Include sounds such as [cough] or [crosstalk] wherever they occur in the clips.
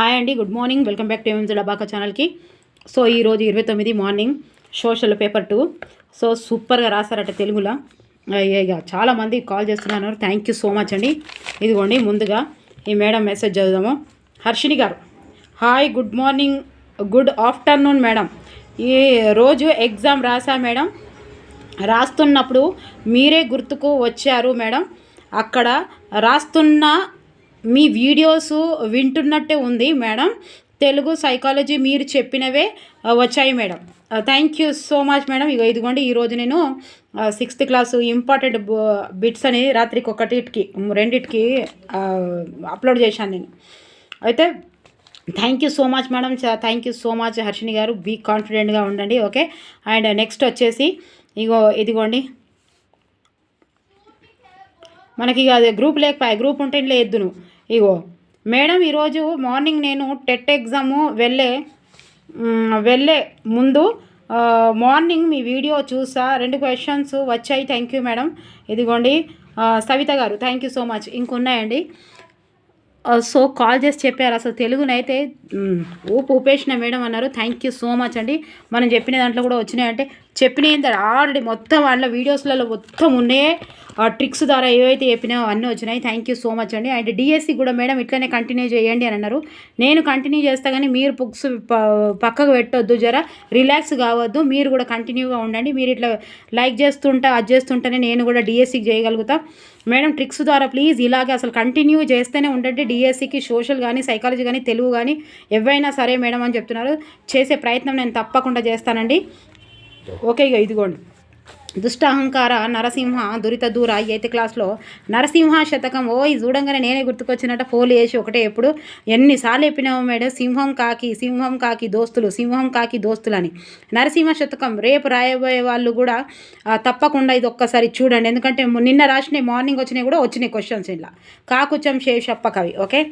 Hi అండి good morning welcome back to MMG డబాకా ఛానల్కి so ఈరోజు ఇరవై తొమ్మిది morning social paper too so సూపర్గా రాశారట తెలుగులో ఇక చాలామంది కాల్ చేస్తున్నారు. థ్యాంక్ యూ సో మచ్ అండి ఇదిగోండి ముందుగా ఈ మేడం మెసేజ్ చదువుదాము. హర్షిని గారు. Hi good morning good afternoon madam ఈ రోజు ఎగ్జామ్ రాసా మేడం రాస్తున్నప్పుడు మీరే గుర్తుకు వచ్చారు మేడం అక్కడ రాస్తున్న మీ వీడియోస్ వింటున్నట్టే ఉంది మేడం. తెలుగు సైకాలజీ మీరు చెప్పినవే వచ్చాయి madam. Thank you so much madam. ఇగో ఇదిగోండి ఈరోజు నేను సిక్స్త్ క్లాసు ఇంపార్టెంట్ బిట్స్ అని రాత్రికి ఒకటికి రెండిటికి అప్లోడ్ చేశాను నేను. అయితే thank you so much madam. Thank you so much Harshini గారు. బీ కాన్ఫిడెంట్గా ఉండండి ఓకే అండ్ నెక్స్ట్ వచ్చేసి ఇగో ఇదిగోండి. మనకి ఇక అది గ్రూప్ లేకపోయా గ్రూప్ ఉంటే ఇంట్లో నువ్వు ఇగో మేడం ఈరోజు మార్నింగ్ నేను టెట్ ఎగ్జాము వెళ్ళే వెళ్ళే ముందు మార్నింగ్ మీ వీడియో చూసా రెండు క్వశ్చన్స్ వచ్చాయి థ్యాంక్ యూ మేడం. ఇదిగోండి సవిత గారు థ్యాంక్ యూ సో మచ్ ఇంకున్నాయండి. సో కాల్ చేసి చెప్పారు అసలు తెలుగునైతే ఊపు ఊపేసిన మేడం అన్నారు థ్యాంక్ యూ సో మచ్ అండి. మనం చెప్పిన దాంట్లో కూడా వచ్చినాయంటే చెప్పిన ఆల్రెడీ మొత్తం వాళ్ళ వీడియోస్లలో మొత్తం ఉన్నాయి. ఆ ట్రిక్స్ ద్వారా ఏవైతే చెప్పినాయో అన్నీ వచ్చినాయి. థ్యాంక్ యూ సో మచ్ అండి. అండ్ డిఎస్సి కూడా మేడం ఇట్లనే కంటిన్యూ చేయండి అని అన్నారు. నేను కంటిన్యూ చేస్తా కానీ మీరు బుక్స్ పక్కకు పెట్టొద్దు జర. రిలాక్స్ కావద్దు. మీరు కూడా కంటిన్యూగా ఉండండి. మీరు ఇట్లా లైక్ చేస్తుంటా అది చేస్తుంటేనే నేను కూడా డిఎస్సికి చేయగలుగుతా. మేడం ట్రిక్స్ ద్వారా ప్లీజ్ ఇలాగే అసలు కంటిన్యూ చేస్తూనే ఉండండి. డిఎస్సికి సోషల్ కానీ సైకాలజీ కానీ తెలుగు కానీ ఎవైనా సరే మేడం అని చెప్తున్నారు. చేసే ప్రయత్నం నేను తప్పకుండా చేస్తానండి. ఓకే ఇక ఇదిగోండి. దుష్ట అహంకార నరసింహ దురిత దూర ఎయిత్ క్లాస్లో నరసింహ శతకం ఓ ఈ చూడంగానే నేనే గుర్తుకొచ్చినట్ట ఫోన్ వేసి ఒకటే ఎప్పుడు ఎన్నిసార్లు చెప్పినావు మేడం? సింహం కాకి సింహం కాకి దోస్తులు సింహం కాకి దోస్తులు అని. నరసింహ శతకం రేపు రాయబోయే వాళ్ళు కూడా తప్పకుండా ఇది ఒక్కసారి చూడండి. ఎందుకంటే నిన్న రాసినాయి మార్నింగ్ వచ్చినాయి కూడా వచ్చినాయి క్వశ్చన్స్ ఇలా. కాకుచం శేషప్ప కవి ఓకే?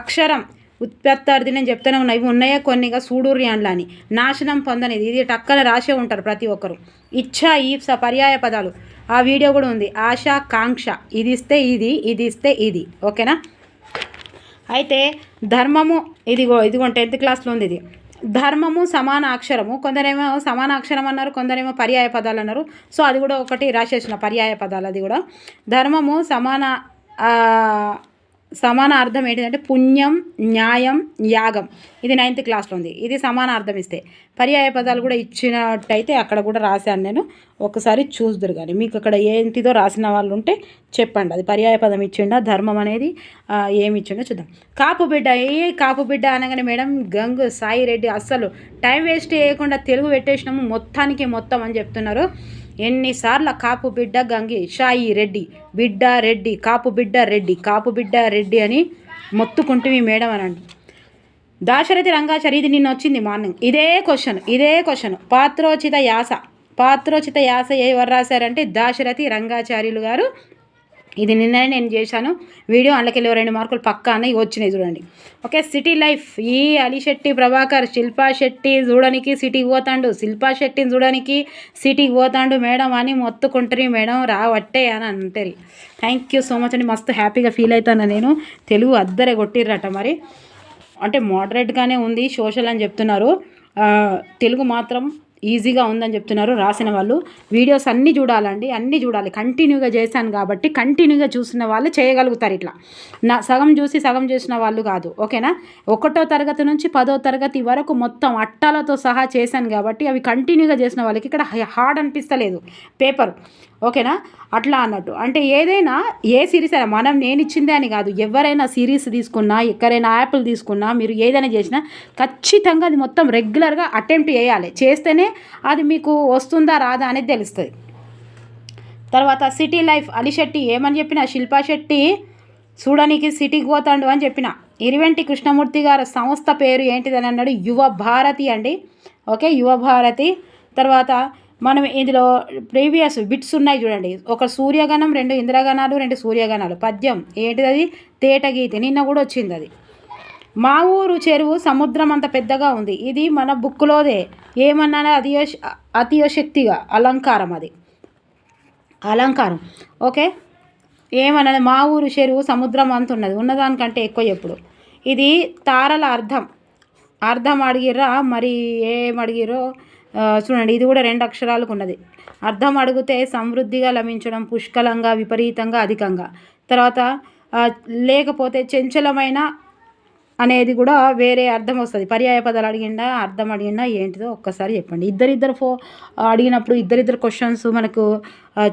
అక్షరం ఉత్పత్తార్థి నేను చెప్తూనే ఉన్నాయి ఇవి ఉన్నాయా? కొన్నిగా సూడూర్యాన్లు అని నాశనం పొందనిది. ఇది టక్కన రాసే ఉంటారు ప్రతి ఒక్కరు. ఇచ్ఛ ఈప్స పర్యాయ పదాలు. ఆ వీడియో కూడా ఉంది. ఆశ కాంక్ష. ఇది ఇస్తే ఇది ఇది ఇస్తే ఇది. ఓకేనా? అయితే ధర్మము ఇదిగో ఇదిగో టెన్త్ క్లాస్లో ఉంది ఇది. ధర్మము సమాన అక్షరము. కొందరేమో సమాన అక్షరం అన్నారు కొందరేమో పర్యాయ పదాలు అన్నారు. సో అది కూడా ఒకటి రాసేసిన పర్యాయ పదాలు అది కూడా. ధర్మము సమాన సమాన అర్థం ఏంటిదంటే పుణ్యం న్యాయం యాగం. ఇది నైన్త్ క్లాస్లో ఉంది. ఇది సమాన అర్థం ఇస్తే. పర్యాయ పదాలు కూడా ఇచ్చినట్టయితే అక్కడ కూడా రాశాను నేను. ఒకసారి చూద్దరు కానీ మీకు అక్కడ ఏంటిదో రాసిన వాళ్ళు ఉంటే చెప్పండి. అది పర్యాయ పదం ఇచ్చిండా ధర్మం అనేది ఏమి ఇచ్చిండో చూద్దాం. కాపు బిడ్డ ఏ కాపు బిడ్డ అనగానే మేడం గంగు సాయి రెడ్డి అస్సలు టైం వేస్ట్ చేయకుండా తెలుగు పెట్టేసినాము మొత్తానికి మొత్తం అని చెప్తున్నారు. ఎన్నిసార్ల కాపు బిడ్డ గంగి షాయి రెడ్డి బిడ్డ రెడ్డి కాపు బిడ్డ రెడ్డి కాపు బిడ్డ రెడ్డి అని మొత్తుకుంటూ మేడం అనండి దాశరథి రంగాచారి ఇది నిన్న వచ్చింది మార్నింగ్. ఇదే క్వశ్చన్ ఇదే క్వశ్చన్ పాత్రోచిత యాస పాత్రోచిత యాస ఎవరు రాశారంటే దాశరథి రంగాచార్యులు గారు ఇది నిన్ననే నేను చేశాను. వీడియో అందులోకి రెండు మార్కులు పక్కా అని వచ్చినాయి చూడండి. Okay city life. ఈ అలిశెట్టి ప్రభాకర్ శిల్పా శెట్టి చూడడానికి సిటీకి పోతాండు. శిల్పా శెట్టిని చూడడానికి సిటీకి పోతాండు. మేడం అని మొత్తుకుంటారు మేడం రావట్టే అని అంటారు థ్యాంక్ యూ సో మచ్ అండి. మస్తు హ్యాపీగా ఫీల్ అవుతాను నేను? తెలుగు అద్దరే కొట్టిర్రట మరి. అంటే మోడరేట్గానే ఉంది సోషల్ అని చెప్తున్నారు. తెలుగు మాత్రం ఈజీగా ఉందని చెప్తున్నారు రాసిన వాళ్ళు. వీడియోస్ అన్నీ చూడాలండి అన్నీ చూడాలి. కంటిన్యూగా చేశాను కాబట్టి కంటిన్యూగా చూసిన వాళ్ళు చేయగలుగుతారు ఇట్లా. నా సగం చూసి సగం చేసిన వాళ్ళు కాదు ఓకేనా? ఒకటో తరగతి నుంచి పదో తరగతి వరకు మొత్తం అట్టాలతో సహా చేశాను కాబట్టి అవి కంటిన్యూగా చేసిన వాళ్ళకి ఇక్కడ హార్డ్ అనిపిస్తలేదు. పేపర్. ఓకేనా? అట్లా అన్నట్టు. అంటే ఏదైనా ఏ సిరీస్ అయినా మనం నేను ఇచ్చిందే అని కాదు ఎవరైనా సిరీస్ తీసుకున్నా ఎక్కడైనా యాప్లు తీసుకున్నా మీరు ఏదైనా చేసినా ఖచ్చితంగా అది మొత్తం రెగ్యులర్గా అటెంప్ట్ చేయాలి. చేస్తేనే అది మీకు వస్తుందా రాదా అనేది తెలుస్తుంది. తర్వాత సిటీ లైఫ్ అలిశెట్టి ఏమని చెప్పిన శిల్పా శెట్టి చూడడానికి సిటీకి పోతాడు అని చెప్పిన. ఇరివెంటి కృష్ణమూర్తి గారి సంస్థ పేరు ఏంటిదని అన్నాడు యువ భారతి అండి. ఓకే యువ భారతి. తర్వాత మనం ఇందులో ప్రీవియస్ బిట్స్ ఉన్నాయి చూడండి. ఒక సూర్యగణం రెండు ఇంద్రగణాలు రెండు సూర్యగణాలు. పద్యం. ఏంటిది అది తేటగీతి. నిన్న కూడా వచ్చింది అది మా ఊరు చెరువు సముద్రం అంత పెద్దగా ఉంది. ఇది మన బుక్లోదే ఏమన్నా అతియో అతియోశక్తిగా అలంకారం అది. అలంకారం. ఓకే? ఏమన్నది? మా ఊరు చెరువు సముద్రం అంత ఉన్నది. ఉన్నదానికంటే ఎక్కువ ఎప్పుడు? ఇది తారల అర్థం అర్థం అడిగిర్రా? మరి ఏం అడిగిరో చూడండి ఇది కూడా రెండు అక్షరాలకు ఉన్నది అర్థం అడిగితే సమృద్ధిగా లభించడం పుష్కలంగా విపరీతంగా అధికంగా. తర్వాత లేకపోతే చంచలమైన అనేది కూడా వేరే అర్థం వస్తుంది. పర్యాయ పదాలు అడిగిండా అర్థం అడిగిందా ఏంటిదో ఒక్కసారి చెప్పండి. ఇద్దరిద్దరు ఫో అడిగినప్పుడు ఇద్దరిద్దరు క్వశ్చన్స్ మనకు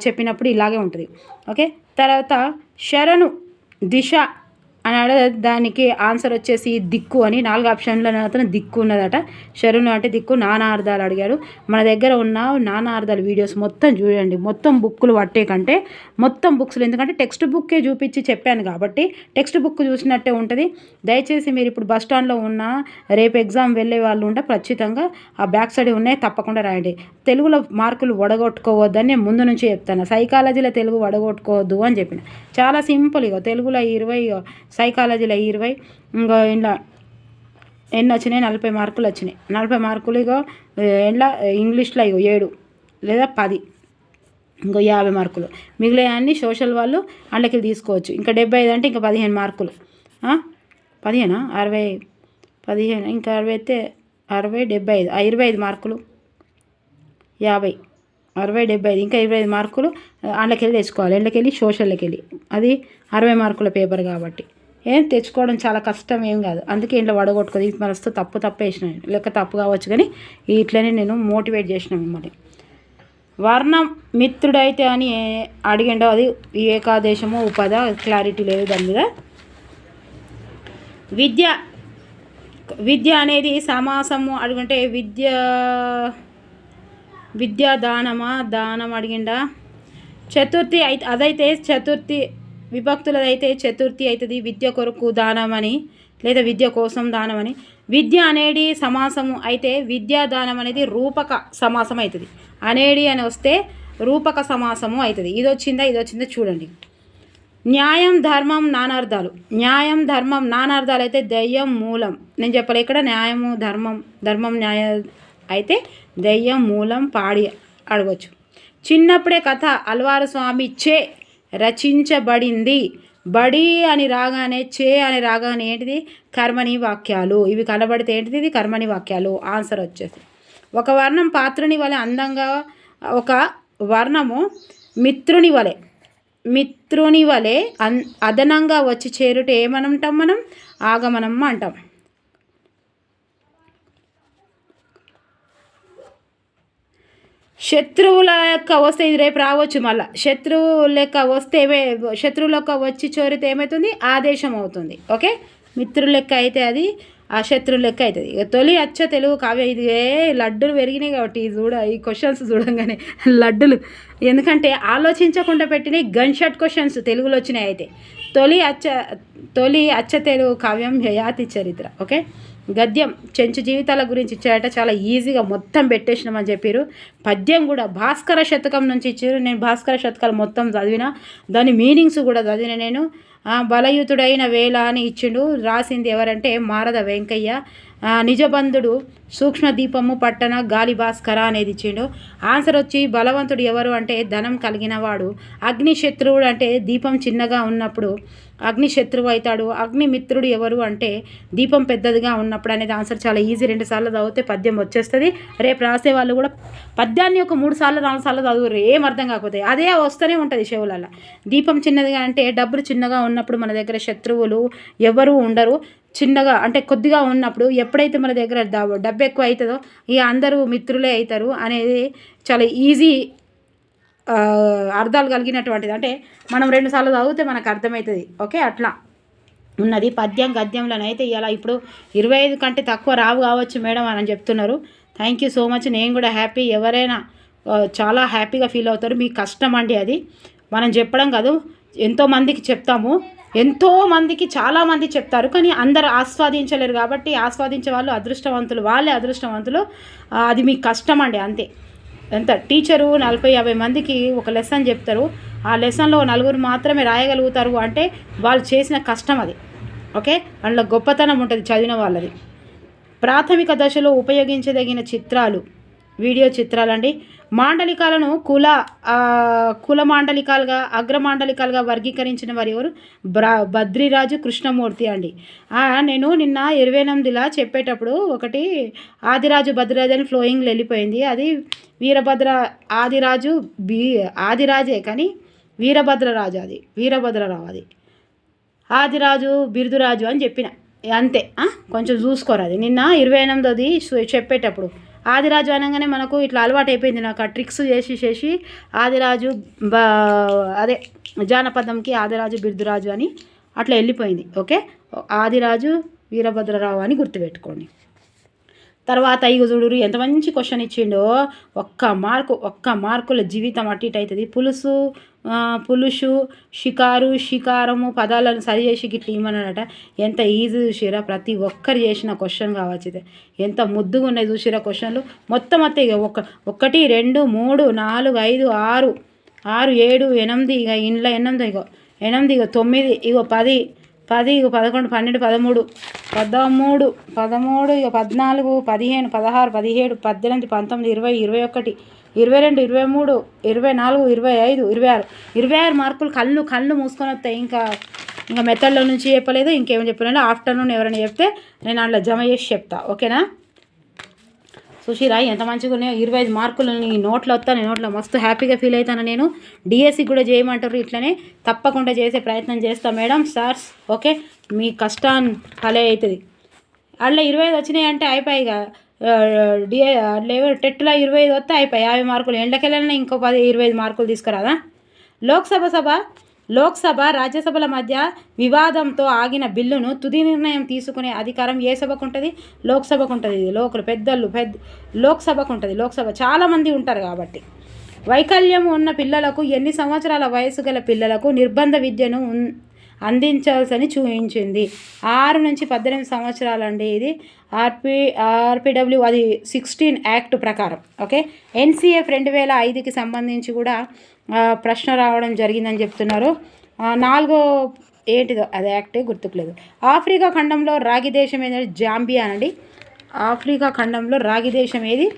చెప్పినప్పుడు ఇలాగే ఉంటుంది. ఓకే? తర్వాత శరణు దిశ అని దానికి ఆన్సర్ వచ్చేసి దిక్కు అని నాలుగు ఆప్షన్ల అతను దిక్కు ఉన్నదట. శరణు అంటే దిక్కు నానా అర్థాలు అడిగాడు. మన దగ్గర ఉన్న నానా అర్థాలు వీడియోస్ మొత్తం చూడండి. మొత్తం బుక్కులు పట్టే కంటే మొత్తం బుక్స్లు. ఎందుకంటే టెక్స్ట్ బుక్కే చూపించి చెప్పాను కాబట్టి టెక్స్ట్ బుక్ చూసినట్టే ఉంటుంది. దయచేసి మీరు ఇప్పుడు బస్ స్టాండ్లో ఉన్న రేపు ఎగ్జామ్ వెళ్ళే వాళ్ళు ఉంటే ఖచ్చితంగా ఆ బ్యాక్ సైడ్ ఉన్నాయి. తప్పకుండా రాయండి. తెలుగులో మార్కులు వడగొట్టుకోవద్దని నేను ముందు నుంచి చెప్తాను. సైకాలజీలో తెలుగు వడగొట్టుకోవద్దు అని చెప్పిన. చాలా సింపుల్ ఇగో. తెలుగులో ఇరవై ఇగో సైకాలజీలో ఇరవై ఇంకో ఇంట్లో ఎన్ని వచ్చినాయి? నలభై మార్కులు వచ్చినాయి. నలభై మార్కులు ఇగో ఎండ్ల ఇంగ్లీష్లో ఇగో ఏడు లేదా పది ఇంకో యాభై మార్కులు. మిగిలిన అన్ని సోషల్ వాళ్ళు అందులోకి తీసుకోవచ్చు. ఇంకా డెబ్బై ఐదు అంటే ఇంకా పదిహేను మార్కులు. పదిహేనా? అరవై పదిహేను ఇంకా అరవై అయితే అరవై డెబ్బై ఐదు. ఇరవై ఐదు మార్కులు. యాభై అరవై డెబ్బై ఐదు. ఇంకా ఇరవై ఐదు మార్కులు అందులోకి వెళ్ళి తెచ్చుకోవాలి. ఎండకెళ్ళి వెళ్ళి సోషల్లోకి వెళ్ళి అది అరవై మార్కుల పేపర్ కాబట్టి. ఏం తెచ్చుకోవడం చాలా కష్టం ఏం కాదు. అందుకే ఇంట్లో వడగొట్టుకోదు ఇది మనస్తూ తప్పు తప్పు వేసిన. లెక్క తప్పు కావచ్చు కానీ ఇట్లనే నేను మోటివేట్ చేసిన మిమ్మల్ని. వర్ణం మిత్రుడైతే అని అడిగిండో అది ఏకాదేశమో ఉపద క్లారిటీ లేదు దాని మీద. విద్య విద్య అనేది సమాసము అడుగుంటే విద్య విద్యా దానమా? దానం అడిగిండా? చతుర్థి అయితే అదైతే చతుర్థి విభక్తులదైతే చతుర్థి అవుతుంది విద్య కొరకు దానం అని లేదా విద్య కోసం దానం అని విద్య అనేది సమాసము అయితే విద్యా దానం అనేది రూపక సమాసం అవుతుంది అనేది అని వస్తే రూపక సమాసము అవుతుంది ఇది వచ్చిందా ఇది వచ్చిందా చూడండి. న్యాయం ధర్మం నానార్థాలు. న్యాయం ధర్మం నానార్థాలు అయితే దయ్యం మూలం. నేను చెప్పలే ఇక్కడ న్యాయము ధర్మం ధర్మం న్యాయ అయితే దయ్యం మూలం పాడి అడగచ్చు. చిన్నప్పుడే కథ అల్వారు స్వామి చే రచించబడింది. బడి అని రాగానే చే అని రాగానే ఏంటిది? కర్మని వాక్యాలు. ఇవి కనబడితే ఏంటిది? ఇది కర్మని వాక్యాలు. ఆన్సర్ వచ్చేసి. ఒక వర్ణం పాత్రుని వలె అందంగా ఒక వర్ణము మిత్రుని వలె మిత్రుని వలె అన్ అదనంగా వచ్చి చేరుట ఏమనంటాం మనం? ఆగమనం అంటాం. శత్రువుల యొక్క వస్తే ఇది రేపు రావచ్చు మళ్ళీ. శత్రువు లెక్క వస్తే ఏమే- యొక్క వచ్చి చోరితే ఏమవుతుంది ఆదేశం అవుతుంది. ఓకే? మిత్రుల లెక్క అయితే అది ఆ శత్రువు లెక్క అవుతుంది. ఇక తొలి అచ్చ తెలుగు కావ్య ఇది. ఏ లడ్డులు పెరిగినాయి కాబట్టి చూడ ఈ క్వశ్చన్స్ చూడంగానే [laughs] లడ్డులు. ఎందుకంటే ఆలోచించకుండా పెట్టిన గన్ షాట్ క్వశ్చన్స్ తెలుగులో వచ్చినాయి అయితే. తొలి అచ్చ తొలి అచ్చ తెలుగు కావ్యం యయాతి చరిత్ర. ఓకే? గద్యం చెంచు జీవితాల గురించి ఇచ్చారట. చాలా ఈజీగా మొత్తం పెట్టేసినామని చెప్పారు పద్యం కూడా భాస్కర శతకం నుంచి ఇచ్చారు. నేను భాస్కర శతకాలు మొత్తం చదివిన దాని మీనింగ్స్ కూడా చదివిన నేను. బలయుతుడైన వేళ అని ఇచ్చిండు. రాసింది ఎవరంటే మారద వెంకయ్య. నిజబంధుడు సూక్ష్మ దీపము పట్టణ గాలి భాస్కర అనేది ఇచ్చిండు. ఆన్సర్ వచ్చి బలవంతుడు ఎవరు అంటే ధనం కలిగిన వాడు అంటే దీపం చిన్నగా ఉన్నప్పుడు అగ్నిశత్రువు అవుతాడు. అగ్నిమిత్రుడు ఎవరు అంటే దీపం పెద్దదిగా ఉన్నప్పుడు అనేది ఆన్సర్ చాలా ఈజీ రెండు సార్లు చదివితే పద్యం వచ్చేస్తుంది. రేపు రాసే వాళ్ళు కూడా పద్యాన్ని ఒక మూడు సార్లు నాలుగు సార్లు చదువురు ఏం అర్థం కాకపోతే అదే వస్తూనే ఉంటుంది చెవులలో దీపం చిన్నదిగా అంటే డబ్బులు చిన్నగా ఉన్నప్పుడు మన దగ్గర శత్రువులు ఎవరు ఉండరు. చిన్నగా అంటే కొద్దిగా ఉన్నప్పుడు ఎప్పుడైతే మన దగ్గర డబ్బు ఎక్కువ అవుతుందో ఇక అందరూ మిత్రులే అవుతారు అనేది చాలా ఈజీ అర్థాలు కలిగినటువంటిది. అంటే మనం రెండు సార్లు చదివితే మనకు అర్థమవుతుంది ఓకే? అట్లా. ఉన్నది పద్యం గద్యంలోనైతే ఇలా ఇప్పుడు ఇరవై ఐదు కంటే తక్కువ రావు కావచ్చు మేడం అని చెప్తున్నారు. Thank you so much. నేను కూడా హ్యాపీ. ఎవరైనా చాలా హ్యాపీగా ఫీల్ అవుతారు. మీ కష్టం అండి అది. మనం చెప్పడం కాదు. ఎంతోమందికి చెప్తాము. ఎంతో మందికి చెప్తారు కానీ అందరు ఆస్వాదించలేరు కాబట్టి ఆస్వాదించే వాళ్ళు అదృష్టవంతులు వాళ్ళే అదృష్టవంతులు. అది మీకు కష్టం అండి అంతే. ఎంత? టీచరు నలభై యాభై మందికి ఒక లెసన్ చెప్తారు. ఆ లెసన్లో నలుగురు మాత్రమే రాయగలుగుతారు అంటే వాళ్ళు చేసిన కష్టం అది. ఓకే? అందులో గొప్పతనం ఉంటుంది చదివిన వాళ్ళది. ప్రాథమిక దశలో ఉపయోగించదగిన చిత్రాలు వీడియో చిత్రాలండి. మాండలికాలను కుల కుల మాండలికాలుగా అగ్ర మాండలికాలుగా వర్గీకరించిన వారు ఎవరు? బ్రా బద్రిరాజు కృష్ణమూర్తి అండి. నేను నిన్న ఇరవై ఎనిమిదిలా చెప్పేటప్పుడు ఒకటి ఆదిరాజు భద్రరాజు అని ఫ్లోయింగ్లో వెళ్ళిపోయింది. అది వీరభద్ర ఆదిరాజు బీ ఆదిరాజే కానీ వీరభద్రరాజు అది వీరభద్రరావు అది. ఆదిరాజు బిరుదురాజు అని చెప్పిన. అంతే కొంచెం చూసుకోరు అది. నిన్న ఇరవై ఎనిమిదోది చెప్పేటప్పుడు ఆదిరాజు అనగానే మనకు ఇట్లా అలవాటు అయిపోయింది నాకు ఆ ట్రిక్స్ చేసి చేసి ఆదిరాజు బా అదే జానపదంకి ఆదిరాజు బిరుదురాజు అని అట్లా వెళ్ళిపోయింది ఓకే? ఆదిరాజు వీరభద్రరావు అని గుర్తుపెట్టుకోండి. తర్వాత ఇక చూడురు ఎంత మంచి క్వశ్చన్ ఇచ్చిండో ఒక్క మార్కు ఒక్క మార్కుల జీవితం అటు ఇటు అవుతుంది. పులుసు పులుషు పులుసు షికారు షికారము పదాలను సరి చేసి గిట్ల ఇమ్మన్నాడట ఎంత ఈజీ చూసిరా ప్రతి ఒక్కరు చేసిన క్వశ్చన్ కావచ్చు ఇది. ఎంత ముద్దుగా ఉన్నాయి చూసిరా క్వశ్చన్లు మొత్తం అత్తే ఇక ఒక ఒకటి రెండు మూడు నాలుగు ఐదు ఆరు ఆరు ఏడు ఎనిమిది ఇక ఇంట్లో ఎనిమిది ఇగో ఎనిమిది ఇక తొమ్మిది ఇగో పది పది ఇక పదకొండు పన్నెండు పదమూడు పదమూడు పదమూడు ఇక పద్నాలుగు పదిహేను పదహారు పదిహేడు పద్దెనిమిది పంతొమ్మిది ఇరవై ఇరవై ఒకటి ఇరవై రెండు ఇరవై మూడు ఇరవై నాలుగు ఇరవై ఐదు ఇరవై ఆరు ఇరవై ఆరు మార్కులు కళ్ళు కళ్ళు మూసుకొని వస్తాయి ఇంకా ఇంకా మెథడ్లో నుంచి చెప్పలేదు ఇంకేం చెప్పలేదు ఆఫ్టర్నూన్ ఎవరైనా చెప్తే నేను అట్లా జమ చేసి చెప్తా. ఓకేనా? సుశీరా ఎంత మంచిగా ఉన్నాయో. ఇరవై ఐదు మార్కులు నీ నోట్లో వస్తాను నోట్లో మస్తు హ్యాపీగా ఫీల్ అవుతాను నేను. డిఎస్సి కూడా చేయమంటారు ఇట్లనే. తప్పకుండా చేసే ప్రయత్నం చేస్తాను మేడం సార్స్. ఓకే? మీ కష్టాన్ని ఫలే అవుతుంది. అట్లా ఇరవై ఐదు వచ్చినాయి అంటే అయిపోయిగా డిఏ లేవు టెట్లో ఇరవై ఐదు వస్తే అయిపోయి యాభై మార్కులు. ఎండకెళ్ళినా ఇంకో పది ఇరవై ఐదు మార్కులు తీసుకురాదా? లోక్సభ సభ లోక్సభ రాజ్యసభల మధ్య వివాదంతో ఆగిన బిల్లును తుది నిర్ణయం తీసుకునే అధికారం ఏ సభకు ఉంటుంది లోక్సభకు ఉంటుంది ఇది. లోకలు పెద్దలు పెద్ద లోక్సభకు ఉంటుంది లోక్సభ చాలామంది ఉంటారు కాబట్టి. వైకల్యం ఉన్న పిల్లలకు ఎన్ని సంవత్సరాల వయసు గల పిల్లలకు నిర్బంధ విద్యను అందించాల్సని చూపించింది. ఆరు నుంచి పద్దెనిమిది సంవత్సరాలండి ఇది. ఆర్పి ఆర్పిడబ్ల్యూ అది సిక్స్టీన్ యాక్ట్ ప్రకారం ఓకే? ఎన్సిఎఫ్ రెండు వేల ఐదుకి సంబంధించి కూడా ప్రశ్న రావడం జరిగిందని చెప్తున్నారు. నాలుగో ఏంటిదో అది యాక్టే గుర్తుకులేదు. ఆఫ్రికా ఖండంలో రాగి దేశం ఏదంటే జాంబియా అండి. ఆఫ్రికా ఖండంలో రాగి దేశం ఏది?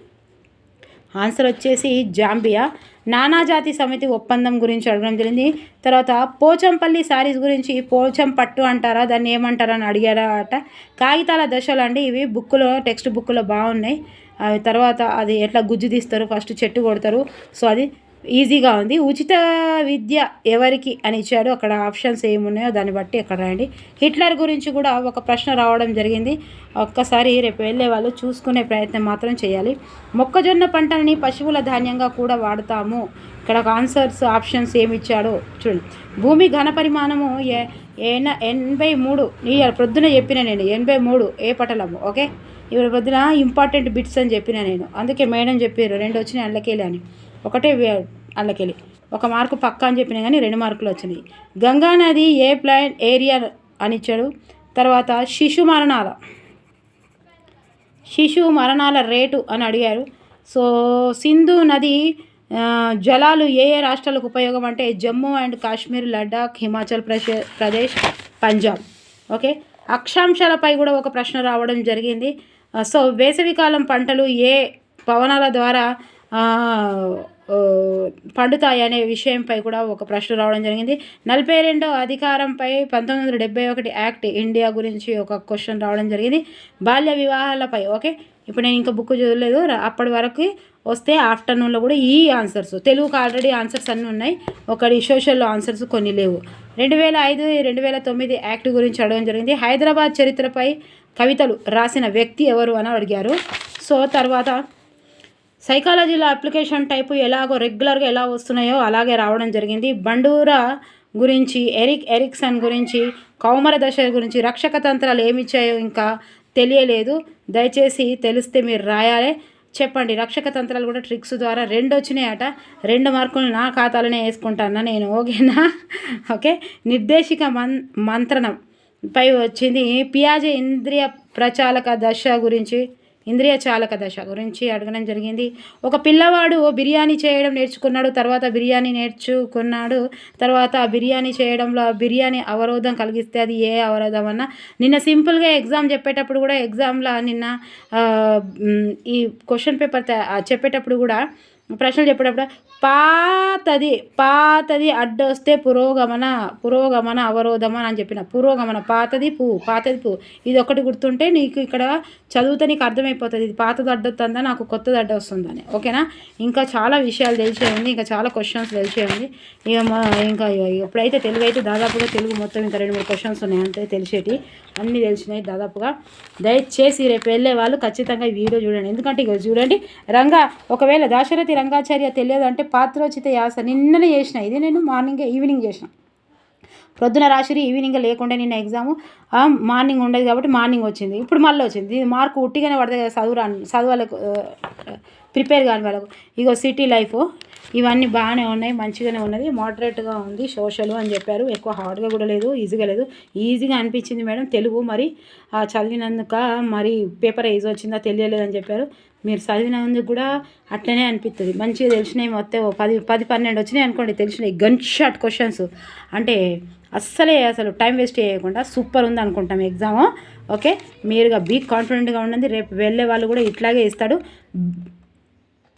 ఆన్సర్ వచ్చేసి జాంబియా. నానాజాతి సమితి ఒప్పందం గురించి అడగడం జరిగింది. తర్వాత పోచంపల్లి శారీస్ గురించి పోచం పట్టు అంటారా దాన్ని ఏమంటారా అని అడిగారా అట. కాగితాల దశలు అండి ఇవి. బుక్లో టెక్స్ట్ బుక్లో బాగున్నాయి. అవి తర్వాత అది ఎట్లా గుజ్జు తీస్తారు ఫస్ట్ చెట్టు కొడతారు. సో అది ఈజీగా ఉంది. ఉచిత విద్య ఎవరికి అని ఇచ్చాడు. అక్కడ ఆప్షన్స్ ఏమున్నాయో దాన్ని బట్టి అక్కడ రాయండి హిట్లర్ గురించి కూడా ఒక ప్రశ్న రావడం జరిగింది. ఒక్కసారి రేపు వెళ్ళే వాళ్ళు చూసుకునే ప్రయత్నం మాత్రం చేయాలి. మొక్కజొన్న పంటని పశువుల ధాన్యంగా కూడా వాడతాము. ఇక్కడ ఆన్సర్స్ ఆప్షన్స్ ఏమి ఇచ్చాడో చూడండి భూమి ఘన పరిమాణము ఏ ఏన ఎనభై మూడు. ఈ ప్రొద్దున చెప్పిన నేను. ఎనభై మూడు ఏ పటలము ఓకే? ఇవాళ ప్రొద్దున ఇంపార్టెంట్ బిట్స్ అని చెప్పిన నేను. అందుకే మేడం చెప్పారు రెండు వచ్చినాయి అల్లకెళ్ళి అని ఒకటే వే- ఒక మార్కు పక్క అని చెప్పినా కానీ రెండు మార్కులు వచ్చినాయి. గంగా నది ఏ ప్లాన్ ఏరియా అని ఇచ్చాడు. తర్వాత శిశు మరణాల. శిశు మరణాల రేటు అని అడిగారు. సో సింధు నది జలాలు ఏ ఏ రాష్ట్రాలకు ఉపయోగం అంటే జమ్మూ అండ్ కాశ్మీర్ లడాక్ హిమాచల్ ప్రదేశ్ ప్రదేశ్ పంజాబ్. ఓకే? అక్షాంశాలపై కూడా ఒక ప్రశ్న రావడం జరిగింది. సో వేసవికాలం పంటలు ఏ పవనాల ద్వారా పండుతాయి అనే విషయంపై కూడా ఒక ప్రశ్న రావడం జరిగింది. నలభై రెండో అధికారంపై పంతొమ్మిది వందల డెబ్బై ఒకటి యాక్ట్ ఇండియా గురించి ఒక క్వశ్చన్ రావడం జరిగింది. బాల్య వివాహాలపై ఓకే? ఇప్పుడు నేను ఇంకా బుక్ చదవలేదు. అప్పటి వరకు వస్తే ఆఫ్టర్నూన్లో కూడా ఈ ఆన్సర్స్ తెలుగుకు ఆల్రెడీ ఆన్సర్స్ అన్నీ ఉన్నాయి. ఒకటి సోషల్లో ఆన్సర్స్ కొన్ని లేవు. రెండు వేల ఐదు రెండు వేల తొమ్మిది యాక్ట్ గురించి అడగడం జరిగింది. హైదరాబాద్ చరిత్రపై కవితలు రాసిన వ్యక్తి ఎవరు అని అడిగారు. సో తర్వాత సైకాలజీలో అప్లికేషన్ టైపు ఎలాగో రెగ్యులర్గా ఎలా వస్తున్నాయో అలాగే రావడం జరిగింది. బండూరా గురించి ఎరిక్ ఎరిక్సన్ గురించి కౌమర దశ గురించి రక్షక తంత్రాలు ఏమి ఇచ్చాయో ఇంకా తెలియలేదు. దయచేసి తెలిస్తే మీరు రాయాలి. చెప్పండి రక్షక తంత్రాలు కూడా ట్రిక్స్ ద్వారా రెండు వచ్చినాయట. రెండు మార్కులు నా ఖాతాలోనే వేసుకుంటాను నేను? ఓకేనా? ఓకే. నిర్దేశిక మన్ మంత్రణం పై వచ్చింది. పియాజే ఇంద్రియ ప్రచాలక దశ గురించి ఇంద్రియ చాలక దశ గురించి అడగడం జరిగింది. ఒక పిల్లవాడు బిర్యానీ చేయడం నేర్చుకున్నాడు తర్వాత బిర్యానీ నేర్చుకున్నాడు తర్వాత ఆ బిర్యానీ చేయడంలో ఆ బిర్యానీ అవరోధం కలిగిస్తే అది ఏ అవరోధం అన్నా నిన్న సింపుల్గా ఎగ్జామ్ చెప్పేటప్పుడు కూడా ఎగ్జామ్లో నిన్న ఈ క్వశ్చన్ పేపర్ చెప్పేటప్పుడు కూడా ప్రశ్నలు చెప్పేటప్పుడు పాతది పాతది అడ్డొస్తే పురోగమన పురోగమన అవరోధమన అని చెప్పిన. పురోగమన పాతది పువ్వు పాతది పువ్వు ఇది ఒకటి గుర్తుంటే నీకు ఇక్కడ చదివితే నీకు అర్థమైపోతుంది. ఇది పాతది అడ్డొస్తుందా నాకు కొత్తది అడ్డ వస్తుందని ఓకేనా? ఇంకా చాలా విషయాలు తెలిసే ఉంది. ఇంకా చాలా క్వశ్చన్స్ తెలిసే ఉంది. ఇక ఇంకా ఎప్పుడైతే తెలుగు అయితే దాదాపుగా తెలుగు మొత్తం ఇంకా రెండు మూడు క్వశ్చన్స్ ఉన్నాయి. అంతే తెలిసేటి. అన్నీ తెలిసినాయి దాదాపుగా. దయచేసి రేపు వెళ్ళే వాళ్ళు ఖచ్చితంగా ఈ వీడియో చూడండి. ఎందుకంటే ఇక చూడండి రంగా ఒకవేళ దాశరథి రంగాచార్య తెలియదు అంటే పాత్రోచిత యాస నిన్ననే చేసిన. ఇది నేను మార్నింగ్ ఈవినింగ్ చేసిన. ప్రొద్దున రాసిరి ఈవినింగ్ లేకుండా నిన్న ఎగ్జాము. మార్నింగ్ ఉండేది కాబట్టి మార్నింగ్ వచ్చింది. ఇప్పుడు మళ్ళీ వచ్చింది. ఇది మార్కు ఉట్టిగానే పడుతుంది కదా చదువు రాను చదువులకు ప్రిపేర్ కాని వాళ్ళకు. ఇగో సిటీ లైఫ్. ఇవన్నీ బాగానే ఉన్నాయి మంచిగానే ఉన్నది. మోడరేట్గా ఉంది సోషల్ అని చెప్పారు. ఎక్కువ హార్డ్గా కూడా లేదు ఈజీగా లేదు. ఈజీగా అనిపించింది మేడం తెలుగు మరి. చదివినందుక మరి పేపర్ ఈజీ వచ్చిందా తెలియలేదని చెప్పారు. మీరు చదివినందుకు కూడా అట్లనే అనిపిస్తుంది మంచిగా తెలిసినవి మొత్తం పది పది పన్నెండు వచ్చినాయి అనుకోండి తెలిసినవి గన్ షాట్ క్వశ్చన్స్ అంటే అస్సలే అసలు టైం వేస్ట్ చేయకుండా సూపర్ ఉంది అనుకుంటాం ఎగ్జామ్ ఓకే? మీరుగా బీ కాన్ఫిడెంట్గా ఉండండి. రేపు వెళ్ళే వాళ్ళు కూడా ఇట్లాగే ఇస్తాడు.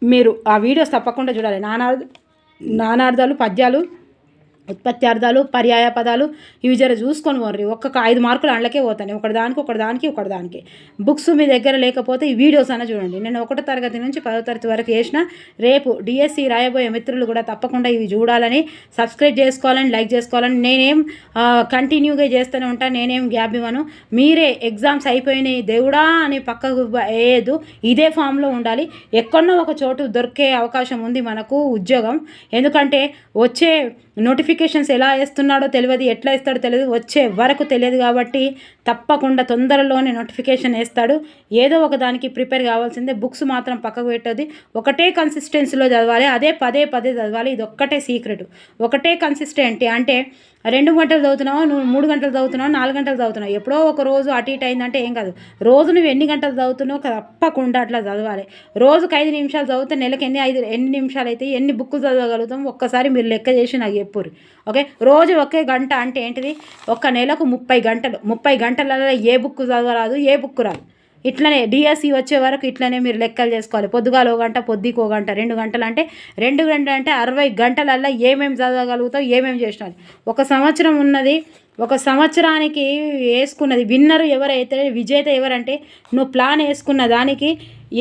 మీరు ఆ వీడియోస్ తప్పకుండా చూడాలి. నానార్థ నానార్థాలు పద్యాలు ఉత్పత్త్యార్థాలు పర్యాయ పదాలు ఇవి జర చూసుకొని పోర్రి. ఒక్కొక్క ఐదు మార్కులు అండ్లకే పోతాను. ఒకటి దానికి ఒకటి దానికి ఒకటి దానికి. బుక్స్ మీ దగ్గర లేకపోతే ఈ వీడియోస్ అన్న చూడండి. నేను ఒకటో తరగతి నుంచి పదో తరగతి వరకు వేసిన రేపు డిఎస్సి రాయబోయే మిత్రులు కూడా తప్పకుండా ఇవి చూడాలని సబ్స్క్రైబ్ చేసుకోవాలని లైక్ చేసుకోవాలని నేనేం కంటిన్యూగా చేస్తూనే ఉంటాను నేనేం గ్యాప్ ఇవ్వను. మీరే ఎగ్జామ్స్ అయిపోయినాయి దేవుడా అని పక్కకు వేయదు ఇదే ఫామ్లో ఉండాలి. ఎక్కడో ఒక చోటు దొరికే అవకాశం ఉంది మనకు ఉద్యోగం. ఎందుకంటే వచ్చే నోటిఫికేషన్స్ ఎలా వేస్తున్నాడో తెలియదు ఎట్లా ఇస్తాడో తెలియదు వచ్చే వరకు తెలియదు కాబట్టి తప్పకుండా తొందరలోనే నోటిఫికేషన్ వేస్తాడు. ఏదో ఒక దానికి ప్రిపేర్ కావాల్సిందే. బుక్స్ మాత్రం పక్కకు పెట్టదు ఒకటే కన్సిస్టెన్సీలో చదవాలి. అదే పదే పదే చదవాలి. ఇది ఒక్కటే సీక్రెట్ ఒకటే కన్సిస్టెంట్ అంటే రెండు గంటలు చదువుతున్నావు? నువ్వు మూడు గంటలు చదువుతున్నావు? నాలుగు గంటలు చదువుతున్నావు? ఎప్పుడో ఒక రోజు అటు ఇటు అయిందంటే ఏం కాదు. రోజు నువ్వు ఎన్ని గంటలు చదువుతున్నావు తప్పకుండా అట్లా చదవాలి. రోజుకి ఐదు నిమిషాలు చదివితే నెలకు ఎన్ని ఐదు ఎన్ని నిమిషాలు అయితే ఎన్ని బుక్కులు చదవగలుగుతాం ఒక్కసారి మీరు లెక్క చేసి నాకు చెప్పుర్రి. ఓకే? రోజు ఒకే గంట అంటే ఏంటిది? ఒక్క నెలకు ముప్పై గంటలు. ముప్పై గంటలలో ఏ బుక్ చదవరాదు ఏ బుక్ రాదు. ఇట్లనే డిఎస్సి వచ్చే వరకు ఇట్లనే మీరు లెక్కలు చేసుకోవాలి. పొద్దుగాల ఒక గంట పొద్దుకు ఒక గంట. రెండు గంటలు అంటే రెండు గంటలు అంటే అరవై గంటలల్లో ఏమేమి చదవగలుగుతావు ఏమేమి చేసినది ఒక సంవత్సరం ఉన్నది ఒక సంవత్సరానికి వేసుకున్నది విన్నర్ ఎవరైతే విజేత ఎవరంటే నువ్వు ప్లాన్ వేసుకున్న దానికి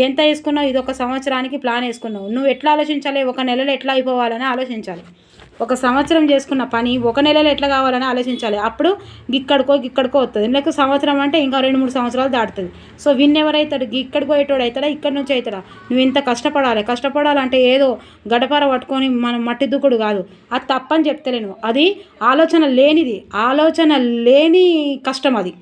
ఎంత వేసుకున్నావు ఇది ఒక సంవత్సరానికి ప్లాన్ వేసుకున్నావు. నువ్వు ఎట్లా ఆలోచించాలి ఒక నెలలో ఎట్లా అయిపోవాలని ఆలోచించాలి. ఒక సంవత్సరం చేసుకున్న పని ఒక నెలలో ఎట్లా కావాలని ఆలోచించాలి. అప్పుడు గిక్కడికో గిక్కడికో వస్తుంది లేక సంవత్సరం అంటే ఇంకా రెండు మూడు సంవత్సరాలు దాటుతుంది. సో విన్ ఎవరైతాడు గిక్కడికి పోయేటోడు అవుతాడా ఇక్కడి నుంచి అవుతాడా నువ్వు ఇంత కష్టపడాలి. కష్టపడాలంటే ఏదో గడపార పట్టుకొని మనం మట్టి దుక్కుడు కాదు. అది తప్పని చెప్తలేను అది ఆలోచన లేనిది. ఆలోచన లేని కష్టం అది.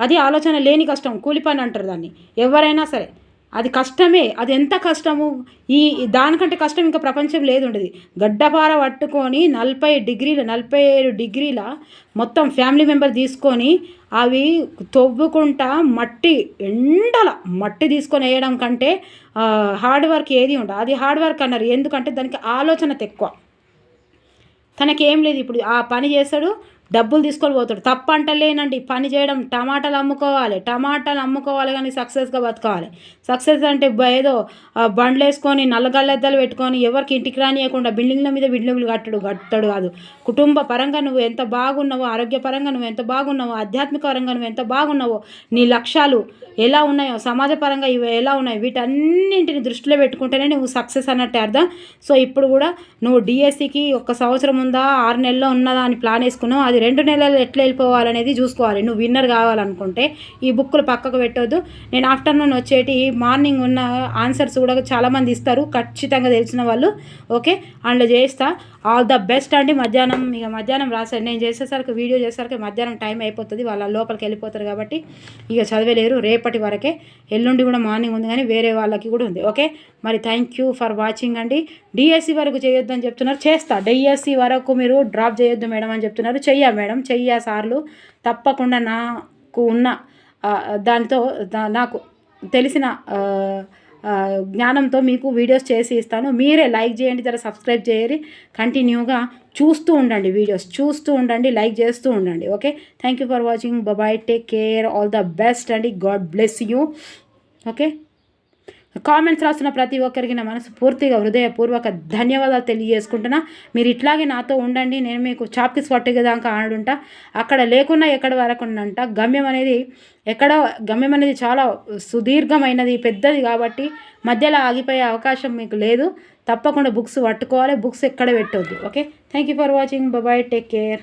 అది ఆలోచన లేని కష్టం. కూలి పని అంటారు దాన్ని. ఎవరైనా సరే. అది కష్టమే. అది ఎంత కష్టము? ఈ దానికంటే కష్టం ఇంకా ప్రపంచం లేదు ఉండదు గడ్డపార పట్టుకొని నలభై డిగ్రీల నలభై ఏడు డిగ్రీల మొత్తం ఫ్యామిలీ మెంబర్ తీసుకొని అవి తవ్వుకుంటా మట్టి ఎండల మట్టి తీసుకొని వేయడం కంటే హార్డ్ వర్క్ ఏది ఉండదు అది హార్డ్ వర్క్ అన్నారు. ఎందుకంటే దానికి ఆలోచన తక్కువ. తనకేం లేదు ఇప్పుడు ఆ పని చేస్తాడు డబ్బులు తీసుకొని పోతాడు. తప్పు అంటలేనండి పని చేయడం టమాటాలు అమ్ముకోవాలి. టమాటాలు అమ్ముకోవాలి కానీ సక్సెస్గా బతకాలి. సక్సెస్ అంటే ఏదో బండ్లు వేసుకొని నల్లగల్లెద్దలు పెట్టుకొని ఎవరికి ఇంటికి రానియకుండా బిల్డింగ్ల మీద బిల్డింగ్లు కట్టడు కట్టడు కాదు. కుటుంబ పరంగా నువ్వు ఎంత బాగున్నావో ఆరోగ్యపరంగా నువ్వు ఎంత బాగున్నావో ఆధ్యాత్మిక పరంగా నువ్వు ఎంత బాగున్నావో నీ లక్ష్యాలు ఎలా ఉన్నాయో సమాజపరంగా ఇవి ఎలా ఉన్నాయి వీటన్నింటిని దృష్టిలో పెట్టుకుంటేనే నువ్వు సక్సెస్ అన్నట్టే అర్థం. సో ఇప్పుడు కూడా నువ్వు డిఎస్సికి ఒక సంవత్సరం ఉందా ఆరు నెలల్లో ఉన్నదా అని ప్లాన్ వేసుకున్నావు అది రెండు నెలలు ఎట్లా వెళ్ళిపోవాలనేది చూసుకోవాలి. నువ్వు విన్నర్ కావాలనుకుంటే ఈ బుక్కులు పక్కకు పెట్టొద్దు. నేను ఆఫ్టర్నూన్ వచ్చేటి మార్నింగ్ ఉన్న ఆన్సర్స్ కూడా చాలామంది ఇస్తారు. ఖచ్చితంగా తెలిసిన వాళ్ళు ఓకే? అందులో చేస్తా. ఆల్ ద బెస్ట్ అండి. మధ్యాహ్నం ఇక మధ్యాహ్నం రాశారు. నేను చేసేసరికి వీడియో చేసేసరికి మధ్యాహ్నం టైం అయిపోతుంది. వాళ్ళ లోపలికి వెళ్ళిపోతారు కాబట్టి ఇక చదవలేరు. రేపటి వరకే ఎల్లుండి కూడా మార్నింగ్ ఉంది కానీ వేరే వాళ్ళకి కూడా ఉంది. ఓకే? మరి థ్యాంక్ యూ ఫర్ వాచింగ్ అండి. డిఎస్సి వరకు చేయొద్దని చెప్తున్నారు. చేస్తా. డిఎస్సి వరకు మీరు డ్రాప్ చేయొద్దు మేడం అని చెప్తున్నారు. చెయ్యా మేడం. చెయ్యా సార్లు. తప్పకుండా నాకు ఉన్న దానితో నాకు తెలిసిన జ్ఞానంతో మీకు వీడియోస్ చేసి ఇస్తాను. మీరే లైక్ చేయండి జర సబ్స్క్రైబ్ చేయరి కంటిన్యూగా చూస్తూ ఉండండి వీడియోస్ చూస్తూ ఉండండి లైక్ చేస్తూ ఉండండి. Okay? Thank you for watching bye take care all the best అండి. God bless you okay? Comments రాస్తున్న ప్రతి ఒక్కరికి నా మనసు పూర్తిగా హృదయపూర్వక ధన్యవాదాలు తెలియజేసుకుంటున్నా. మీరు ఇట్లాగే నాతో ఉండండి నేను మీకు చాప్కి స్పట్టుదాకా ఆడుంటా. అక్కడ లేకున్నా ఎక్కడ వరకు ఉండంట. గమ్యం అనేది ఎక్కడ గమ్యం అనేది చాలా సుదీర్ఘమైనది పెద్దది కాబట్టి మధ్యలో ఆగిపోయే అవకాశం మీకు లేదు. తప్పకుండా బుక్స్ పట్టుకోవాలి బుక్స్ ఎక్కడ పెట్టవద్దు okay? Thank you for watching. Bye. Take care.